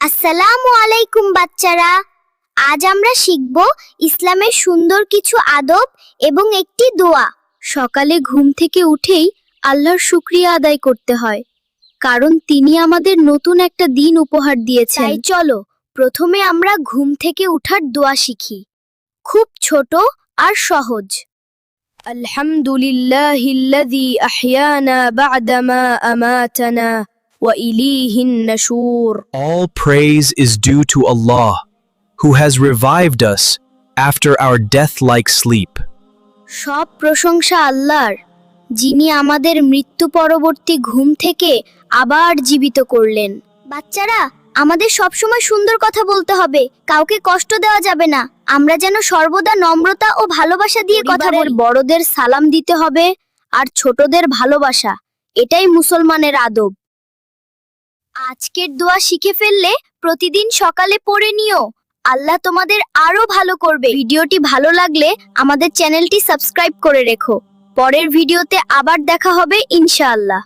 আসসালামু আলাইকুম বাচ্চারা। আজ আমরা শিখব ইসলামের সুন্দর কিছু আদব এবং একটি দোয়া। সকালে ঘুম থেকে উঠেই আল্লাহর শুক্রিয়া আদায় করতে হয়, কারণ তিনি আমাদের নতুন একটা দিন উপহার দিয়েছেন। তাই চলো, প্রথমে আমরা ঘুম থেকে উঠার দোয়া শিখি। খুব ছোট আর সহজ। নাশুর All praise is due to Allah, who has revived us after our death like sleep. সব প্রশংসা আল্লাহর যিনি আমাদের মৃত্যু পরবর্তী ঘুম থেকে আবার জীবিত করলেন। বাচ্চারা আমাদের সবসময় সুন্দর কথা বলতে হবে কাউকে কষ্ট দেওয়া যাবে না। আমরা যেন সর্বদা নম্রতা ও ভালোবাসা দিয়ে কথা বলি। বড়দের সালাম দিতে হবে আর ছোটদের ভালোবাসা এটাই মুসলমানের আদব। আজকের দোয়া শিখে ফেললে প্রতিদিন সকালে পড়ে নিও। আল্লাহ তোমাদের আরও ভালো করবে। ভিডিওটি ভালো লাগলে আমাদের চ্যানেলটি সাবস্ক্রাইব করে রেখো। পরের ভিডিওতে আবার দেখা হবে ইনশাআল্লাহ।